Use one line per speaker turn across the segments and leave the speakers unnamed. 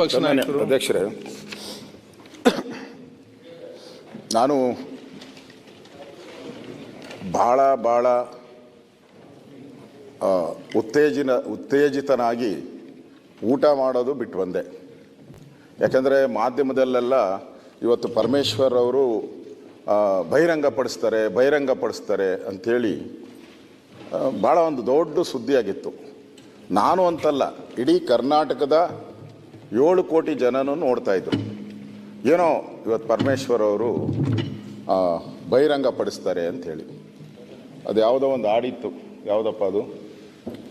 ನಾಯಕರು.
ಅಧ್ಯಕ್ಷರೇ ನಾನು ಭಾಳ ಭಾಳ ಉತ್ತೇಜಿನ ಉತ್ತೇಜಿತನಾಗಿ ಊಟ ಮಾಡೋದು ಬಿಟ್ಟು ಬಂದೆ. ಯಾಕಂದರೆ ಮಾಧ್ಯಮದಲ್ಲೆಲ್ಲ ಇವತ್ತು ಪರಮೇಶ್ವರ್ ಅವರು ಬಹಿರಂಗಪಡಿಸ್ತಾರೆ ಬಹಿರಂಗಪಡಿಸ್ತಾರೆ ಅಂಥೇಳಿ ಭಾಳ ಒಂದು ದೊಡ್ಡ ಸುದ್ದಿಯಾಗಿತ್ತು. ನಾನು ಅಂತಲ್ಲ ಇಡೀ ಕರ್ನಾಟಕದ ಏಳು ಕೋಟಿ ಜನನೂ ನೋಡ್ತಾ ಇದ್ರು. ಏನೋ ಇವತ್ತು ಪರಮೇಶ್ವರ್ ಅವರು ಬಹಿರಂಗಪಡಿಸ್ತಾರೆ ಅಂಥೇಳಿ ಅದು ಯಾವುದೋ ಒಂದು ಆಡಿತ್ತು. ಯಾವುದಪ್ಪ ಅದು?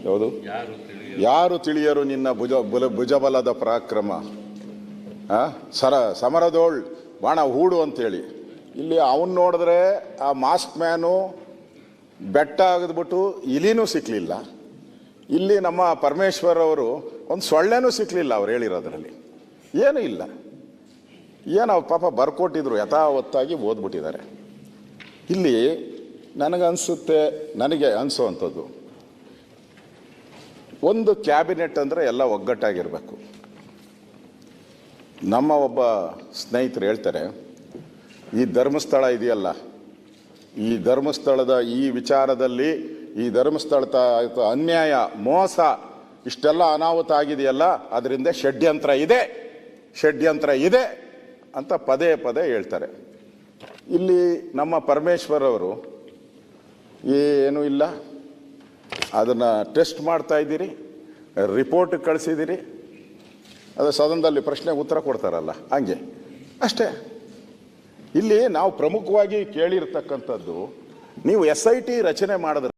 ಯಾವುದು? ಯಾರು ತಿಳಿಯರು? ನಿನ್ನ ಭುಜ ಬುಲ ಭುಜಬಲದ ಪರಾಕ್ರಮ? ಸರ ಸಮರದೋಳ್ ಬಾಣ ಹೂಡು ಅಂತೇಳಿ. ಇಲ್ಲಿ ಅವನು ನೋಡಿದ್ರೆ ಆ ಮಾಸ್ಕ್ ಮ್ಯಾನು ಬೆಟ್ಟ ಆಗದ್ಬಿಟ್ಟು ಇಲಿನೂ ಸಿಕ್ಕಲಿಲ್ಲ ಇಲ್ಲಿ ನಮ್ಮ ಪರಮೇಶ್ವರ್ ಅವರು ಒಂದು ಸೊಳ್ಳೆನೂ ಸಿಕ್ಕಲಿಲ್ಲ ಅವ್ರು ಹೇಳಿರೋದ್ರಲ್ಲಿ. ಏನೂ ಇಲ್ಲ. ಏನು ಅವ್ರು ಪಾಪ ಬರ್ಕೊಟ್ಟಿದ್ರು, ಯಥಾವತ್ತಾಗಿ ಓದ್ಬಿಟ್ಟಿದ್ದಾರೆ. ಇಲ್ಲಿ ನನಗನ್ಸುತ್ತೆ, ನನಗೆ ಅನಿಸೋವಂಥದ್ದು ಒಂದು ಕ್ಯಾಬಿನೆಟ್ ಅಂದರೆ ಎಲ್ಲ ಒಗ್ಗಟ್ಟಾಗಿರಬೇಕು. ನಮ್ಮ ಒಬ್ಬ ಸ್ನೇಹಿತರು ಹೇಳ್ತಾರೆ, ಈ ಧರ್ಮಸ್ಥಳ ಇದೆಯಲ್ಲ, ಈ ಧರ್ಮಸ್ಥಳದ ಈ ವಿಚಾರದಲ್ಲಿ ಈ ಧರ್ಮಸ್ಥಳ ಅನ್ಯಾಯ, ಮೋಸ, ಇಷ್ಟೆಲ್ಲ ಅನಾಹುತ ಆಗಿದೆಯಲ್ಲ, ಅದರಿಂದ ಷಡ್ಯಂತ್ರ ಇದೆ ಷಡ್ಯಂತ್ರ ಇದೆ ಅಂತ ಪದೇ ಪದೇ ಹೇಳ್ತಾರೆ. ಇಲ್ಲಿ ನಮ್ಮ ಪರಮೇಶ್ವರ್ ಅವರು ಏನೂ ಇಲ್ಲ. ಅದನ್ನು ಟೆಸ್ಟ್ ಮಾಡ್ತಾ ಇದ್ದೀರಿ, ರಿಪೋರ್ಟ್ ಕಳಿಸಿದ್ದೀರಿ, ಅದು ಸದನದಲ್ಲಿ ಪ್ರಶ್ನೆಗೆ ಉತ್ತರ ಕೊಡ್ತಾರಲ್ಲ, ಹಂಗೆ. ಅಷ್ಟೇ. ಇಲ್ಲಿ ನಾವು ಪ್ರಮುಖವಾಗಿ ಕೇಳಿರ್ತಕ್ಕಂಥದ್ದು, ನೀವು ಎಸ್ ಐ ಟಿ ರಚನೆ ಮಾಡಿದ